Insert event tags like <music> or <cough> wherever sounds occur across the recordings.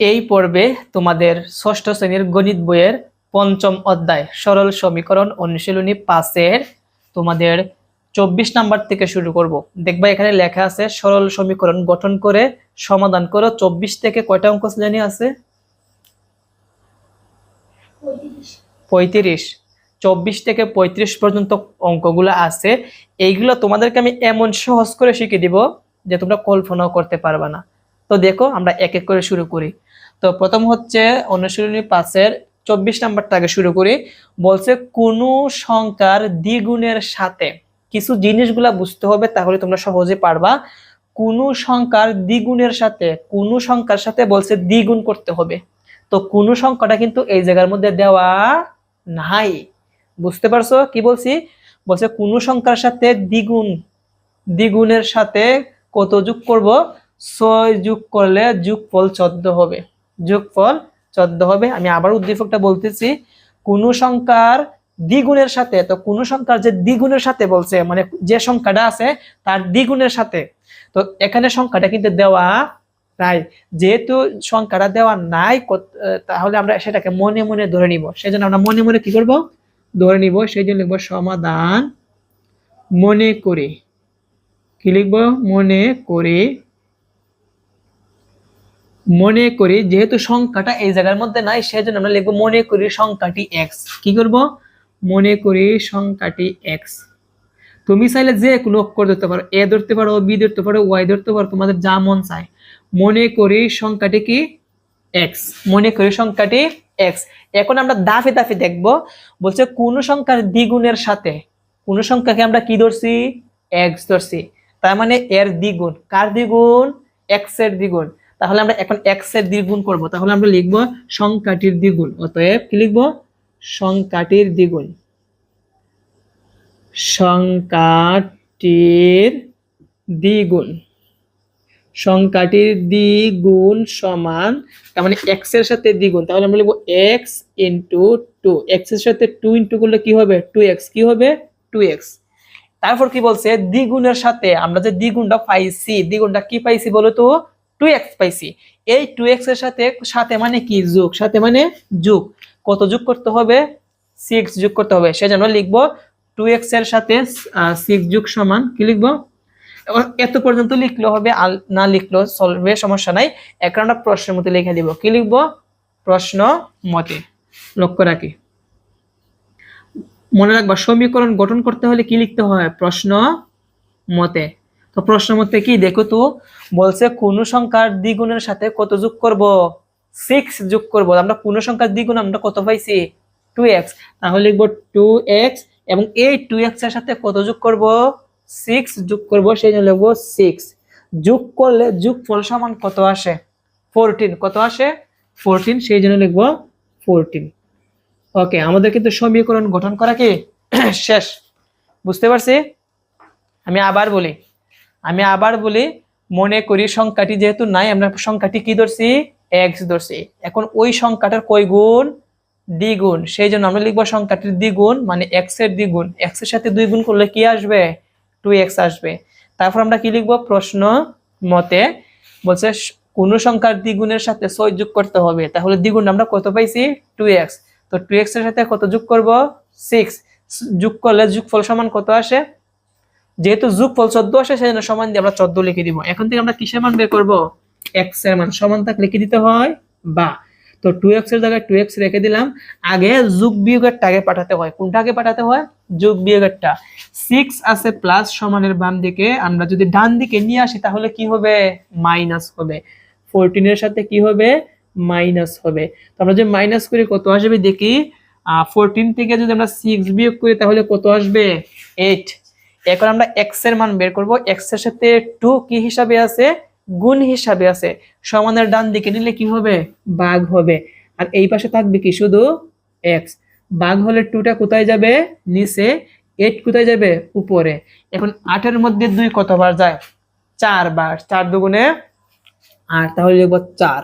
এই পর্বে তোমাদের ষষ্ঠ শ্রেণির গণিত বইয়ের পঞ্চম অধ্যায় সরল সমীকরণ অনুশীলনী পাঁচের তোমাদের চব্বিশ নাম্বার থেকে শুরু করব। দেখবা এখানে লেখা আছে, সরল সমীকরণ গঠন করে সমাধান করো। চব্বিশ থেকে কয়টা অঙ্ক শ্রেণি আছে? পঁয়ত্রিশ। চব্বিশ থেকে পঁয়ত্রিশ পর্যন্ত অঙ্কগুলো আছে। এইগুলো তোমাদেরকে আমি এমন সহজ করে শিখিয়ে দিব যে তোমরা কল্পনাও করতে পারবে না। তো দেখো, আমরা এক এক করে শুরু করি। তো প্রথম হচ্ছে অনুশীলনী পাঁচের চব্বিশ নাম্বারটা আগে শুরু করি। বলছে, কোনো সংখ্যার দ্বিগুণের সাথে কিছু জিনিসগুলা বুঝতে হবে, তাহলে তোমরা সহজে পারবা। কোনো সংখ্যার দ্বিগুণের সাথে, কোনো সংখ্যার সাথে বলছে দ্বিগুণ করতে হবে। তো কোনো সংখ্যাটা কিন্তু এই জায়গার মধ্যে দেওয়া নাই। বুঝতে পারছ কি বলছি? বলছে, কোনো সংখ্যার সাথে দ্বিগুণ, দ্বিগুণের সাথে কত যোগ করব? ছয় যোগ করলে যোগফল চোদ্দ হবে। যোগফল চোদ্দ হবে। আমি আবার উদ্দীপকটা বলতেছি, কোন সংখ্যার দ্বিগুণের সাথে, তো কোন সংখ্যার যে দ্বিগুণের সাথে বলছে মানে যে সংখ্যাটা আছে, তার দ্বিগুণের সাথে। তো এখানে সংখ্যাটা কিন্তু দেওয়া নাই। যেহেতু সংখ্যাটা দেওয়া নাই তাহলে আমরা সেটাকে মনে মনে ধরে নিব। সেই জন্য আমরা মনে মনে কি করব? ধরে নিব। সেই জন্য লিখব সমাধান মনে করি। কি লিখব? মনে করি মনে করি, যেহেতু সংখ্যাটা এই জায়গার মধ্যে নাই, সেজন্য আমরা লিখব মনে করি সংখ্যাটি এক্স কি করব? মনে করি সংখ্যাটি এক্স তুমি চাইলে যে কোনো অক্ষর ধরতে পারো, এ ধরতে পারো, বি ধরতে পারো, ওয়াই ধরতে পারো, তোমাদের যা মন চায়। মনে করি সংখ্যাটি কি? এক্স মনে করি সংখ্যাটি এক্স এখন আমরা দাফে দাফে দেখব, বলছে কোন সংখ্যার দ্বিগুণের সাথে, কোন সংখ্যাকে আমরা কি ধরছি? এক্স ধরছি। তার মানে এর দ্বিগুণ। কার দ্বিগুণ? এক্সের দ্বিগুণ। তাহলে আমরা এখন এক্সের দ্বিগুণ করব। তাহলে আমরা লিখব সংখ্যাটির দ্বিগুণ। অতএব কি লিখব? সংখ্যাটির দ্বিগুণ। সংখ্যাটির দ্বিগুণ। সংখ্যাটির দ্বিগুণ সমান, তার মানে এক্সের সাথে দ্বিগুণ। তাহলে আমরা লিখব এক্স ইন্টু টু এক্সের সাথে টু ইন্টু করলে কি হবে? টু এক্স কি হবে? টু এক্স তারপর কি বলছে? দ্বিগুণের সাথে আমরা যে দ্বিগুণটা পাইছি, দ্বিগুণটা কি পাইছি বলো তো? টু এক্স পাইছি। এই টু এক্সের সাথে সাথে মানে কি যোগ? সাথে মানে যোগ। কত যোগ করতে হবে? সিক্স যোগ করতে হবে। সেজন্য লিখব টু এক্সের সাথে সিক্স যোগ সমান, কি লিখব? এত পর্যন্ত লিখলে হবে না লিখলেও চলবে, সমস্যা নাই। আমরা প্রশ্নের মতে লিখে দিব। কি লিখব? প্রশ্ন মতে। লক্ষ্য রাখি। মনে রাখবা, সমীকরণ গঠন করতে হলে কি লিখতে হয়? প্রশ্ন মতে। তো প্রশ্ন মধ্যে কি, দেখো তো, বলছে কোন সংখ্যার দ্বিগুণের সাথে কত যোগ করব? সিক্স যোগ করব। আমরা কোন সংখ্যার দ্বিগুণ আমরা কত পাইছি? টু এক্স তাহলে লিখব টু এক্স এবং এই টু এক্সের সাথে কত যোগ করব? সিক্স যোগ করব, সেই জন্য লিখব সিক্স যোগ করলে যোগ ফল সমান কত আসে? ফোরটিন কত আসে? ফোরটিন সেই জন্য লিখব ফোরটিন ওকে, আমাদের কিন্তু সমীকরণ গঠন করা কি? <clears throat> শেষ। বুঝতে পারছি? আমি আবার বলি। আমি আবার বলি, মনে করি সংখ্যাটি যেহেতু নাই, আমরা সংখ্যাটি কি ধরছি? এক্স ধরছি। এখন ওই সংখ্যাটার কয় গুণ? দ্বিগুণ। সেই জন্য আমরা লিখব সংখ্যাটির দ্বিগুণ মানে এক্সের দ্বিগুণ। এক্সের সাথে দুই গুণ করলে কি আসবে? টু এক্স আসবে। তারপর আমরা কি লিখব? প্রশ্ন মতে বলছে, কোন সংখ্যার দ্বিগুণের সাথে ছয় যোগ করতে হবে। তাহলে দ্বিগুণ আমরা কত পাইছি? টু এক্স তো টু এক্সের সাথে কত যোগ করব? সিক্স যোগ করলে যোগফল সমান কত আসে? যেহেতু যুগ যোগফল চোদ্দ আসে সেই জন্য সমান দিয়ে আমরা চোদ্দ লিখে দিব। এখন থেকে আমরা কিসের মান বের করব? এক্সের মান। সমান থাকলে লিখে দিতে হয়? বা। তো টু এক্সের জায়গায় টু এক্স রেখে দিলাম। আগে যোগ বিয়োগেরটা আগে পাঠাতে হয়। কোনটা আগে পাঠাতে হয়? যোগ বিয়োগেরটা। সিক্স আছে প্লাস সমানের বাম দিকে। আমরা যদি ডান দিকে নিয়ে আসি, তাহলে কি হবে? মাইনাস হবে। ফোরটিনের সাথে কি হবে? মাইনাস হবে। তো আমরা যে মাইনাস করি, কত আসবে দেখি? ফোরটিন থেকে যদি আমরা সিক্স বিয়োগ করি, তাহলে কত আসবে? এইট এখন আমরা এক্সের মান বের করব। এক্সের সাথে টু কি হিসাবে আছে? গুণ হিসাবে আছে। সমানের ডান দিকে নিলে কি হবে? বাঘ হবে। আর এই পাশে থাকবে কি? শুধু এক্স বাঘ হলে টুটা কোথায় যাবে? নিচে। এইট কোথায় যাবে? উপরে। এখন আটের মধ্যে দুই কতবার যায়? চার বার চার দুগুণে আট। তাহলে লিখব চার।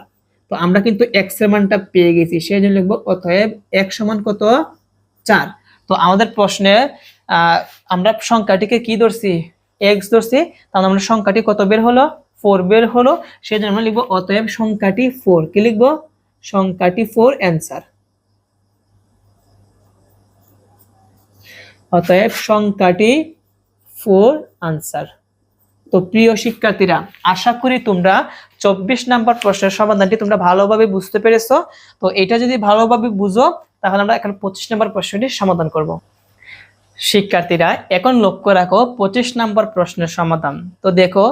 তো আমরা কিন্তু এক্সের মানটা পেয়ে গেছি। সেই জন্য লিখব, অতএব এক সমান কত? চার। তো আমাদের প্রশ্নে আমরা সংখ্যাটিকে কি ধরছি? এক্স ধরছি, তাহলে আমরা সংখ্যাটি কত বের হলো? ফোর বের হলো সেই জন্য আমরা লিখব, অতএব সংখ্যাটি ফোর কি লিখব? সংখ্যাটি ফোর অ্যান্সার অতএব সংখ্যাটি ফোর আনসার তো প্রিয় শিক্ষার্থীরা, আশা করি তোমরা চব্বিশ নাম্বার প্রশ্নের সমাধানটি তোমরা ভালোভাবে বুঝতে পেরেছ। তো এটা যদি ভালোভাবে বুঝো, তাহলে আমরা এখন পঁচিশ নাম্বার প্রশ্নটি সমাধান করব। শিক্ষার্থীরা, এখন লক্ষ্য রাখো, পঁচিশ নম্বর প্রশ্নের সমাধান। তো দেখো,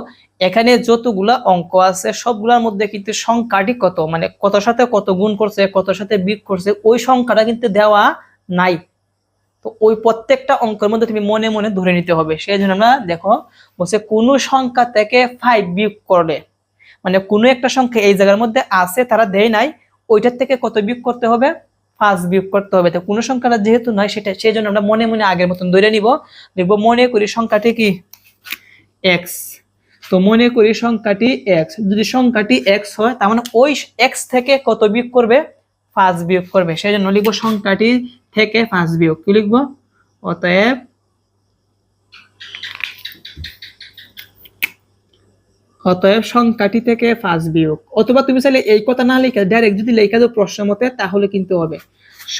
এখানে যতগুলা অঙ্ক আছে, সবগুলোর মধ্যে কিন্তু সংখ্যাটি কত? মানে কত সাথে কত গুণ করছে কত সাথে বিয়োগ করছে, ওই সংখ্যাটা কিন্তু দেওয়া নাই। তো ওই প্রত্যেকটা অঙ্কের মধ্যে তুমি মনে মনে ধরে নিতে হবে। সেই জন্য আমরা দেখো, বলছে কোন সংখ্যা থেকে ফাইভ বিয়োগ করলে মানে কোনো একটা সংখ্যা এই জায়গার মধ্যে আছে, তারা দেয় নাই, ওইটার থেকে কত বিয়োগ করতে হবে? পাঁচ বিয়োগ করতে হবে। তো কোনো সংখ্যাটা যেহেতু নয়, সেটা সেই জন্য আমরা মনে মনে আগের মতন ধরে নিব। দেখব মনে করি সংখ্যাটি কি? এক্স তো মনে করি সংখ্যাটি এক্স যদি সংখ্যাটি এক্স হয়, তার মানে ওই এক্স থেকে কত বিয়োগ করবে? পাঁচ বিয়োগ করবে। সেই জন্য লিখব সংখ্যাটি থেকে পাঁচ বিয়োগ। কি লিখব? অতএব অতএব সংখ্যাটি থেকে পাঁচ বিয়োগ। অথবা তুমি চাইলে এই কথা না লিখে ডাইরেক্ট যদি লেখা দাও প্রশ্ন মতে, তাহলে কিন্তু হবে।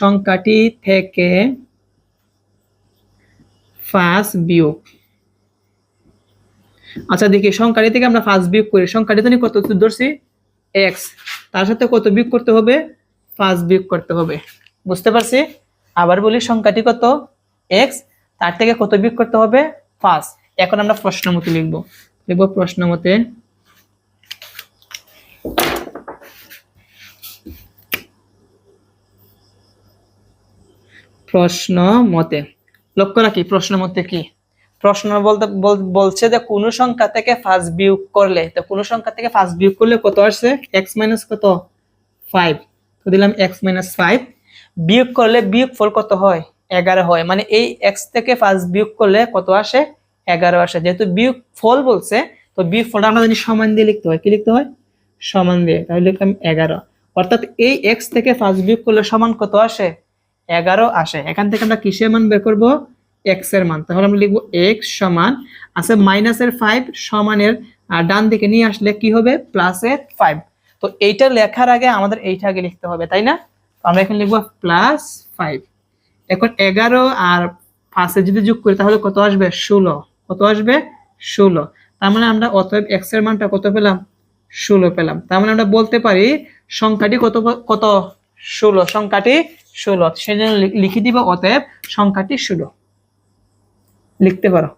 সংখ্যাটি থেকে পাঁচ বিয়োগ। আচ্ছা দেখি, সংখ্যাটি থেকে আমরা পাঁচ বিয়োগ করি। সংখ্যাটি তো কত ধরছি? এক্স তার সাথে কত বিয়োগ করতে হবে? পাঁচ বিয়োগ করতে হবে। বুঝতে পারছি? আবার বলি, সংখ্যাটি কত? এক্স তার থেকে কত বিয়োগ করতে হবে? পাঁচ। এখন আমরা প্রশ্ন মতে লিখব। লিখব প্রশ্ন মতে। প্রশ্ন মতে। লক্ষ্য রাখি, প্রশ্ন মতে কি? প্রশ্ন বলতে, বল- বলছে যে কোন সংখ্যা থেকে ফার্স্ট বিয়োগ করলে, তো কোন সংখ্যা থেকে ফার্স্ট বিয়োগ করলে কত আসছে? এক্স মাইনাস কত? ফাইভ। তো দিলাম এক্স মাইনাস ফাইভ। বিয়োগ করলে বিয়োগ ফল কত হয়? এগারো হয়। মানে এই এক্স থেকে ফার্স্ট বিয়োগ করলে কত আসে? এগারো আসে। যেহেতু বিয়োগ ফল বলছে, তো বিয়োগ ফলটা আমরা জানি সমান দিয়ে লিখতে হয়। কি লিখতে হয়? সমান দিয়ে। তাহলে লিখলাম এগারো। অর্থাৎ এই এক্স থেকে ফার্স্ট বিয়োগ করলে সমান কত আসে? এগারো আসে। এখান থেকে আমরা কিসের মান বের করব? এক্সের মান। তাহলে আমরা লিখব এক্স সমান, আছে মাইনাসের ফাইভ সমানের, আর ডান দিকে নিয়ে আসলে কি হবে? প্লাসের ফাইভ তো এইটা লেখার আগে আমাদের এইটা আগে লিখতে হবে, তাই না? আমরা এখন লিখব প্লাস ফাইভ এখন এগারো আর পাঁচে যদি যোগ করি, তাহলে কত আসবে? ষোলো। কত আসবে? ষোলো। তার মানে আমরা অতএব এক্সের মানটা কত পেলাম? ষোলো পেলাম। তার মানে আমরা বলতে পারি সংখ্যাটি কত কত? ষোলো। সংখ্যাটি ষোলো। সেই জন্য লিখে দিব অতএব সংখ্যাটি ষোলো। লিখতে পারো।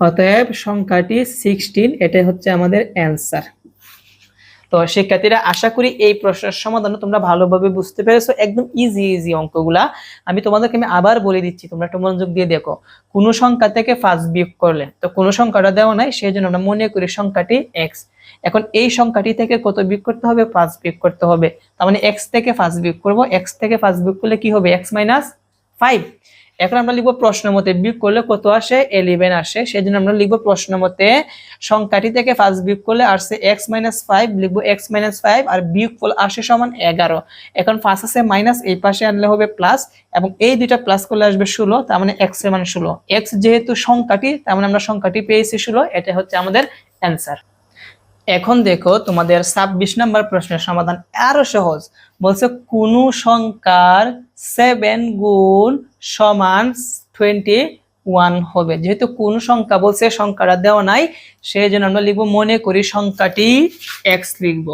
অতএব সংখ্যাটি সিক্সটিন এটাই হচ্ছে আমাদের অ্যান্সার তো শিক্ষার্থীরা, আশা করি এই প্রশ্নের সমাধান তোমরা ভালোভাবে বুঝতে পেরেছ। একদম ইজি ইজি অঙ্কগুলা। আমি তোমাদেরকে আমি আবার বলে দিচ্ছি, তোমরা একটু মনোযোগ দিয়ে দেখো। কোন সংখ্যা থেকে ফার্স্ট বিয়োগ করলে, তো কোন সংখ্যাটা দেওয়া নাই সেই জন্য আমরা মনে করি সংখ্যাটি এক্স এখন এই সংখ্যাটি থেকে কত বিয়োগ করতে হবে? পাঁচ বিয়োগ করতে হবে। তার মানে এক্স থেকে ফার্স্ট বিয়োগ করব। এক্স থেকে ফার্স্ট বিয়োগ করলে কি হবে? এক্স মাইনাস ফাইভ এখন আমরা লিখব প্রশ্ন মতে বিয়োগ করলে কত আসে? এলিভেন আসে। সেই জন্য আমরা লিখব প্রশ্ন মতে সংখ্যাটি থেকে ফার্স্ট বিয়োগ করলে আসছে এক্স মাইনাস ফাইভ লিখব এক্স মাইনাস ফাইভ আর বিয়োগ ফল আসে সমান এগারো। এখন ফার্স্ট আছে মাইনাস এই পাশে আনলে হবে প্লাস এবং এই দুইটা প্লাস করলে আসবে ষোলো, তার মানে এক্সের মানে ষোলো। এক্স যেহেতু সংখ্যাটি, তার মানে আমরা সংখ্যাটি পেয়েছি ষোলো, এটা হচ্ছে আমাদের অ্যান্সার এখন দেখো তোমাদের ছাব্বিশ নাম্বার প্রশ্নের সমাধান আরও সহজ। বলছে, কোন সংখ্যার সেভেন গুণ সমান টোয়েন্টি ওয়ান হবে। যেহেতু কোন সংখ্যা বলছে, সংখ্যাটা দেওয়া নাই সেই জন্য আমরা লিখব, মনে করি সংখ্যাটি এক্স লিখব।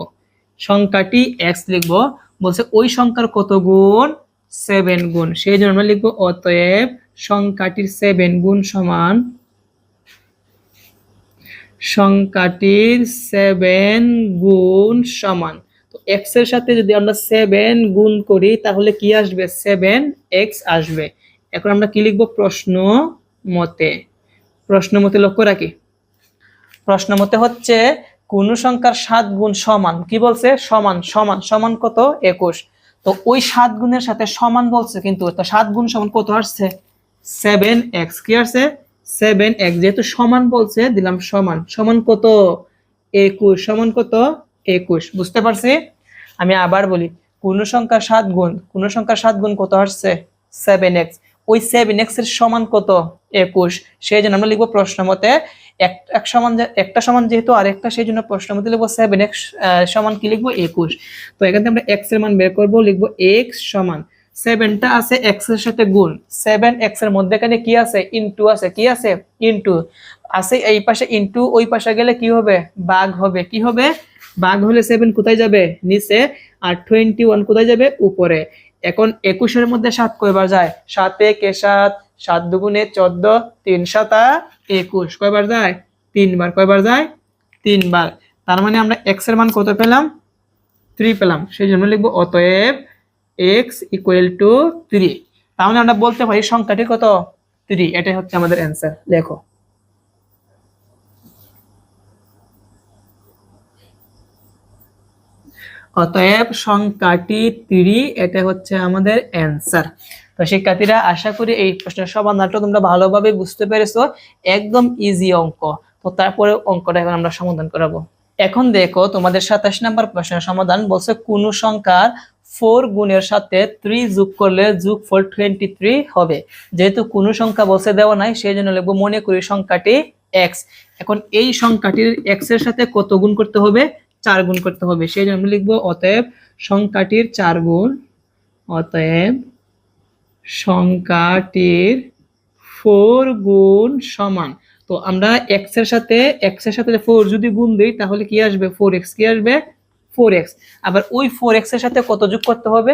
সংখ্যাটি এক্স লিখব, বলছে, ওই সংখ্যার কত গুণ? সেভেন গুণ। সেই জন্য আমরা লিখব, অতএব সংখ্যাটির সেভেন গুণ সমান, সংখ্যাটির সেভেন গুণ সমান। এক্সের সাথে যদি আমরা সেভেন গুণ করি, তাহলে কি আসবে? সেভেন এক্স আসবে। এখন আমরা কি লিখব? প্রশ্ন মতে। প্রশ্ন মতে লক্ষ্য রাখি। প্রশ্ন মতে হচ্ছে, কোন সংখ্যার সাত গুণ সমান? কি বলছে? সমান সমান সমান কত? একুশ। তো ওই সাত গুণের সাথে সমান বলছে কিন্তু সাত গুণ সমান কত আসছে? সেভেন এক্স কি আসছে? সেভেন এক্স যেহেতু সমান বলছে, দিলাম সমান। সমান কত? একুশ। সমান কত? একুশ। বুঝতে পারছি? আমি আবার বলি, কোন সংখ্যা সাত গুণ, কোন সংখ্যা সাত গুণ কত আসছে? সেভেন এক্স ওই সেভেন এক্সের সমান কত? একুশ। সেই জন্য আমরা লিখব প্রশ্ন মতে এক সমান একটা সমান যেহেতু আর একটা সেই জন্য প্রশ্ন মতে লিখব সেভেন এক্স সমান কি লিখব? একুশ। তো এখান থেকে আমরা এক্সের মান বের করব, লিখব এক্স সমান সেভেনটা আছে এক্সের সাথে গুণ। সেভেন এক্সের মধ্যে এখানে কি আছে? ইনটু আছে। কি আছে? ইনটু আছে এই পাশে ইনটু ওই পাশে গেলে কি হবে? বাঘ হবে। কি হবে? বাঘ হলে সেভেন কোথায় যাবে? নিচে। আর টোয়েন্টি ওয়ান কোথায় যাবে? উপরে। এখন একুশের মধ্যে সাত কয়বার যায়? সাতে কে সাত সাত দুগুণে চোদ্দ, তিন, সাতা একুশ। কয়বার যায়? তিনবার। কয়বার যায়? তিনবার। তার মানে আমরা এক্সের মান কত পেলাম? থ্রি পেলাম। সেই জন্য লিখব অতএব এক্স ইকুয়াল টু থ্রি তাহলে আমরা বলতে পারি সংখ্যাটি কত? থ্রি এটাই হচ্ছে আমাদের অ্যান্সার দেখো। অতএব সংখ্যাটি থ্রি এটা হচ্ছে আমাদের অ্যান্সার তো শিক্ষার্থীরা, আশা করি এই প্রশ্নের সমাধানটা তোমরা ভালোভাবে বুঝতে পেরেছ। একদম ইজি অঙ্ক। তো তারপরে অঙ্কটা এখন আমরা সমাধান করাবো। এখন দেখো, তোমাদের সাতাশ নাম্বার প্রশ্নের সমাধান বলছে, কোন সংখ্যার ফোর গুণের সাথে থ্রি যোগ করলে যোগ ফোর টোয়েন্টি থ্রি হবে। যেহেতু কোনো সংখ্যা বলছে দেওয়া নাই, সেই জন্য লিখব, মনে করি সংখ্যাটি এক্স এখন এই সংখ্যাটির এক্সের সাথে কত গুণ করতে হবে? চার গুণ করতে হবে। সেই জন্য আমরা লিখব অতএব সংখ্যাটির চার গুণ, অতএব সংখ্যাটির ফোর গুণ সমান। তো আমরা এক্সের সাথে এক্সের সাথে ফোর যদি গুণ দিই, তাহলে কি আসবে? ফোর এক্স কি আসবে? ফোর এক্স আবার ওই ফোর এক্সের সাথে কত যোগ করতে হবে?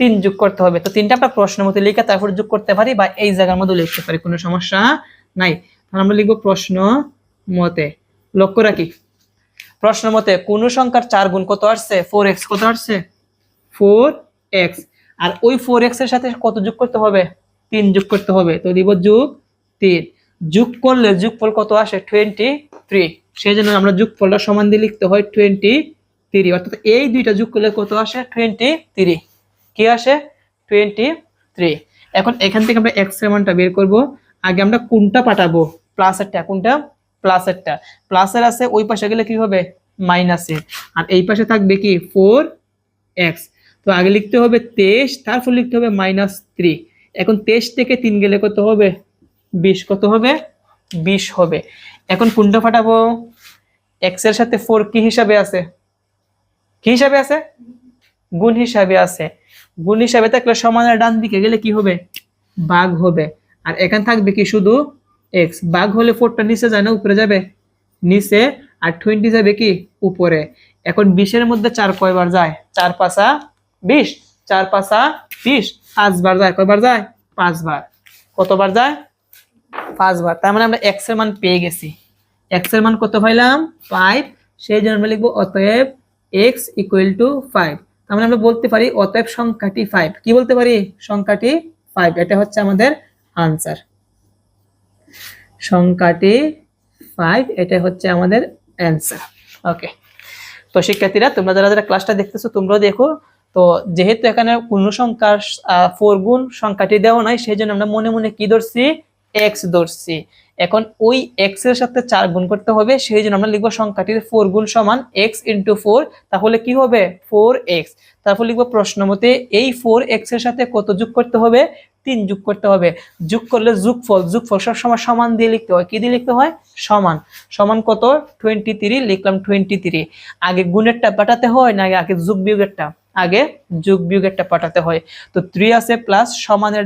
তিন যোগ করতে হবে। তো তিনটা আমরা প্রশ্নের মতো লিখে তারপর যোগ করতে পারি বা এই জায়গার মধ্যে লিখতে পারি, কোনো সমস্যা নাই। তাহলে আমরা লিখব প্রশ্ন মতে। লক্ষ্য রাখি। প্রশ্ন মতে, কোন সংখ্যার চার গুণ কত আসছে? ফোর এক্স কত আসছে? ফোর এক্স আর ওই ফোর এক্সের সাথে কত যোগ করতে হবে? তিন যোগ করতে হবে। তো দিব যোগ তিন। যোগ করলে যোগফল কত আসে? টোয়েন্টি থ্রি সেই জন্য আমরা যোগফলটা সমান দিয়ে লিখতে হয় টোয়েন্টি থ্রি অর্থাৎ এই দুইটা যোগ করলে কত আসে? টোয়েন্টি থ্রি কি আসে? টোয়েন্টি থ্রি এখন এখান থেকে আমরা এক্সের বের করব। আগে আমরা কোনটা পাঠাবো? প্লাসেরটা কোনটা? প্লাসেরটা প্লাসের আছে, ওই পাশে গেলে কি হবে? মাইনাসের আর এই পাশে থাকবে কি? ফোর এক্স তো আগে লিখতে হবে তেইশ, তারপর লিখতে হবে মাইনাস থ্রি এখন তেইশ থেকে তিন গেলে কত হবে? বিশ। কত হবে? বিশ হবে। এখন কোনটা ফাটাবো? এক্সের সাথে ফোর কি হিসাবে আছে? কি হিসাবে আছে? গুণ হিসাবে আছে। গুণ হিসাবে থাকলে সমানের ডান দিকে গেলে কি হবে? বাঘ হবে। আর এখানে থাকবে কি শুধু এক্স বাঘ হলে ফোরটা নিচে যায় না, উপরে যাবে? নিচে। আর টোয়েন্টি যাবে কি? উপরে। এখন বিশের মধ্যে চার কয়বার যায়? চার পাঁচা বিশ। চার পাঁচা বিশ পাঁচবার যায়। কয়বার যায়? পাঁচবার। কতবার যায়? পাঁচবার। তার মানে আমরা এক্সের মান পেয়ে গেছি। এক্সের মান কত পাইলাম? ফাইভ সেই জন্য আমরা লিখব অতএব এক্স ইকুয়াল টু ফাইভ তার মানে আমরা বলতে পারি অতএব সংখ্যাটি ফাইভ কি বলতে পারি? সংখ্যাটি ফাইভ এটা হচ্ছে আমাদের আনসার সংখ্যাটি ফাইভ এটা হচ্ছে আমাদের অ্যান্সার ওকে তো শিক্ষার্থীরা, তোমরা যারা যারা ক্লাসটা দেখতেছো, তোমরাও দেখো। তো যেহেতু এখানে পূর্ণ সংখ্যার ফোর গুণ সংখ্যাটি দেওয়া নাই সেই জন্য আমরা মনে মনে কি ধরছি? এক্স ধরছি। এখন ওই এক্সের সাথে চার গুণ করতে হবে সেই জন্য আমরা লিখব সংখ্যাটির ফোর গুণ সমান এক্স ইন্টু ফোর তাহলে কি হবে? ফোর এক্স তারপর লিখব প্রশ্ন মতে এই ফোর এক্সের সাথে কত যোগ করতে হবে? তিন যোগ করতে হবে। যোগ করলে যোগফল যোগফল সবসময় সমান দিয়ে লিখতে হয়। কি দিয়ে লিখতে হয়? সমান। সমান কত? টোয়েন্টি থ্রি লিখলাম টোয়েন্টি থ্রি আগে গুণেরটা পাঠাতে হয় না আগে যোগ বিয়োগেরটা? আগে যোগ বিয়োগেরটা পাঠাতে হয়। তো থ্রি আছে প্লাস সমানের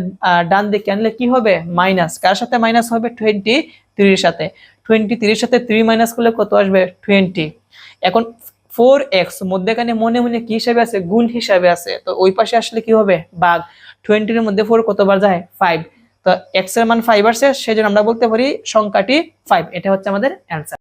ডান দিকে আনলে কি হবে? মাইনাস কার সাথে মাইনাস হবে? টোয়েন্টি থ্রির সাথে। টোয়েন্টি থ্রির সাথে থ্রি মাইনাস করলে কত আসবে? টোয়েন্টি এখন ফোর এক্স মধ্যেখানে মনে মনে কি হিসাবে আছে? গুণ হিসাবে আছে। তো ওই পাশে আসলে কি হবে? বাঘ। টোয়েন্টির মধ্যে ফোর কতবার যায়? ফাইভ তো এক্সের মান ফাইভ আসছে সেজন্য আমরা বলতে পারি সংখ্যাটি ফাইভ এটা হচ্ছে আমাদের অ্যান্সার